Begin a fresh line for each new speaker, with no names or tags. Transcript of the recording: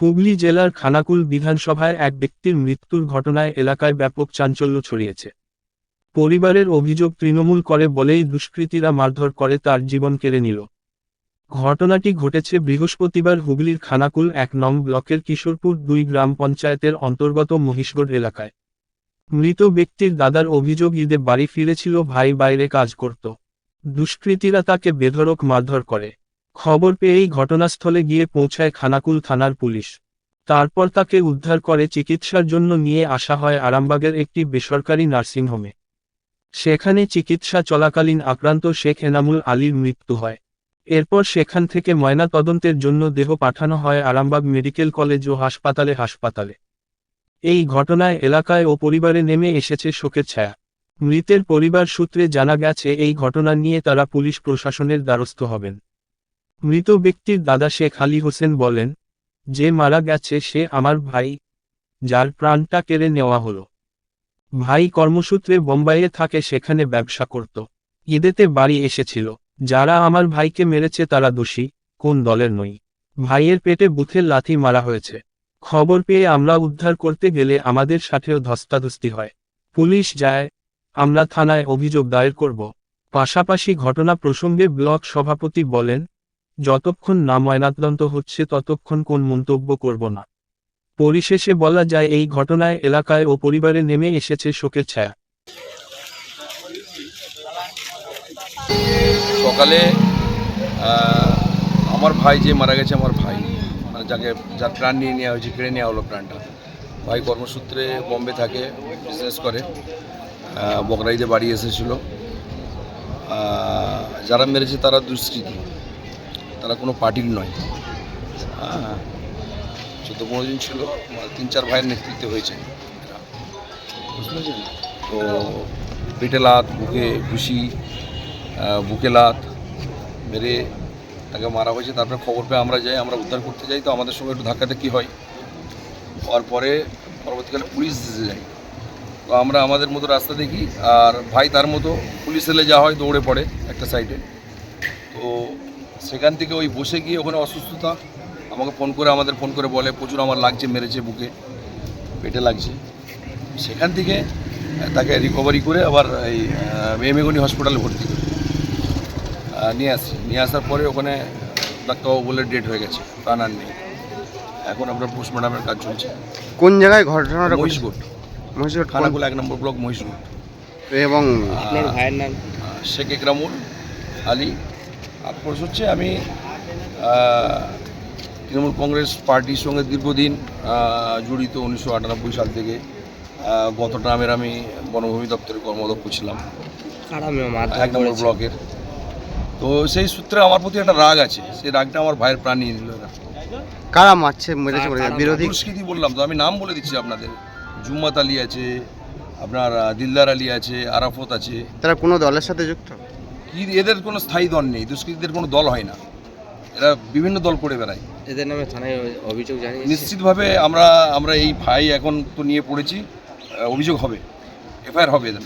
হুগলি জেলার খানাকুল বিধানসভায় এক ব্যক্তির মৃত্যুর ঘটনায় এলাকায় ব্যাপক চাঞ্চল্য ছড়িয়েছে। পরিবারের অভিযোগ তৃণমূল করে বলেই দুষ্কৃতীরা মারধর করে তার জীবন কেড়ে নিল। ঘটনাটি ঘটেছে বৃহস্পতিবার হুগলির খানাকুল এক নং ব্লকের কিশোরপুর দুই গ্রাম পঞ্চায়েতের অন্তর্গত মহিষগড় এলাকায়। মৃত ব্যক্তির দাদার অভিযোগ, ঈদে বাড়ি ফিরেছিল, ভাই বাইরে কাজ করত। দুষ্কৃতীরা তাকে বেধড়ক মারধর করে। খবর পেয়েই ঘটনাস্থলে গিয়ে পৌঁছায় খানাকুল থানার পুলিশ। তারপর তাকে উদ্ধার করে চিকিৎসার জন্য নিয়ে আসা হয় আরামবাগের একটি বেসরকারি নার্সিংহোমে। সেখানে চিকিৎসা চলাকালীন আক্রান্ত শেখ এনামুল আলীর মৃত্যু হয়। এরপর সেখান থেকে ময়না তদন্তের জন্য দেহ পাঠানো হয় আরামবাগ মেডিকেল কলেজ ও হাসপাতালে হাসপাতালে। এই ঘটনায় এলাকায় ও পরিবারে নেমে এসেছে শোকের ছায়া। মৃতের পরিবার সূত্রে জানা গেছে, এই ঘটনা নিয়ে তারা পুলিশ প্রশাসনের দ্বারস্থ হবেন। মৃত ব্যক্তির দাদা শেখ আলী হোসেন বলেন, যে মারা গেছে সে আমার ভাই, যার প্রাণটা কেড়ে নেওয়া হলো। ভাই কর্মসূত্রে বোম্বাইয়ে থাকে, সেখানে ব্যবসা করত। ঈদেতে বাড়ি এসেছিল। যারা আমার ভাইকে মেরেছে তারা দোষী, কোন দলের নই। ভাইয়ের পেটে বুথের লাথি মারা হয়েছে। খবর পেয়ে আমরা উদ্ধার করতে গেলে আমাদের সাথেও ধস্তাধস্তি হয়। পুলিশ যায়, আমরা থানায় অভিযোগ দায়ের করব। পাশাপাশি ঘটনা প্রসঙ্গে ব্লক সভাপতি বলেন যতক্ষণ না ময়নাতদন্ত হচ্ছে ততক্ষণ কোন মন্তব্য করব না। পরিশেষে বলা যায় এই ঘটনায় এলাকায় ও পরিবারে নেমে এসেছে শোকের ছায়া।
সকালে আমার ভাই যে মারা গেছে, আমার ভাই মানে যাকে যার প্রাণ নিয়ে নেওয়া হয়েছে কেড়ে নেওয়া হলো প্রাণটা। ভাই কর্মসূত্রে বম্বে থাকে, বিজনেস করে বকরাইদে বাড়ি এসেছিল। যারা মেরেছে তারা দুষ্কৃতী। তারা কোনো পার্টির নয়। হ্যাঁ। চোদ্দ পনেরো দিন ছিল মানে তিন চার ভাইয়ের নেতৃত্বে হয়েছে। তো পেটে লাত, বুকে ঘুষি বুকে লাত মেরে তাকে মারা হয়েছে। তারপরে খবর পেয়ে আমরা যাই, আমরা উদ্ধার করতে যাই। তো আমাদের সঙ্গে একটু ধাক্কাতে কী হয়? হওয়ার পরে পরবর্তীকালে পুলিশ এসে যায় তো আমরা আমাদের মতো রাস্তা দেখি, আর ভাই তার মতো পুলিশ এলে যা হয় দৌড়ে পড়ে একটা সাইডে তো সেখান থেকে ওই বসে গিয়ে ওখানে অসুস্থতা আমাকে ফোন করে আমাদের ফোন করে বলে প্রচুর আমার লাগছে মেরেছে বুকে পেটে লাগছে। সেখান থেকে তাকে রিকভারি করে আবার এই মেমেগনি হসপিটালে ভর্তি করি নিয়ে আসি নিয়ে আসার পরে ওখানে ডাক্তারবাবু বলে ডেট হয়ে গেছে প্রাণ আর নেই। এখন আমরা পোস্টমর্টমের কাজ চলছে।
কোন জায়গায় ঘটনাটা
মহিষগোট।
মহিষগড় কোন-
খানাকুল এক নম্বর ব্লক মহিষগোট।
এবং
আপনার ভাইয়ের নাম? শেখ একরামুল আলী আফকোর্স হচ্ছে আমি তৃণমূল কংগ্রেস পার্টির সঙ্গে দীর্ঘদিন জড়িত উনিশশো আটানব্বই সাল থেকে গত ট্রামের আমি বনভূমি দপ্তরের কর্মদক্ষ ছিলাম। এক নম্বর ব্লকের। তো সেই সূত্রে আমার প্রতি একটা রাগ আছে। সেই রাগটা আমার ভাইয়ের প্রাণ নিয়ে নিল এরা।
কারা মারছে? বলে বিরোধী
দুষ্কৃতি বললাম তো আমি নাম বলে দিচ্ছি আপনাদের। জুম্মাত আলী আছে আপনার দিলদার আলী আছে আরাফত আছে।
তারা কোনো দলের সাথে যুক্ত?
এদের কোনো স্থায়ী দল নেই দুষ্কৃতীদের কোনো দল হয় না। এরা বিভিন্ন দল করে বেড়ায়।
এদের নামে থানায় অভিযোগ জানি
নিশ্চিতভাবে আমরা আমরা এই ভাই এখন তো নিয়ে পড়েছি অভিযোগ হবে এফআইআর হবে এদের।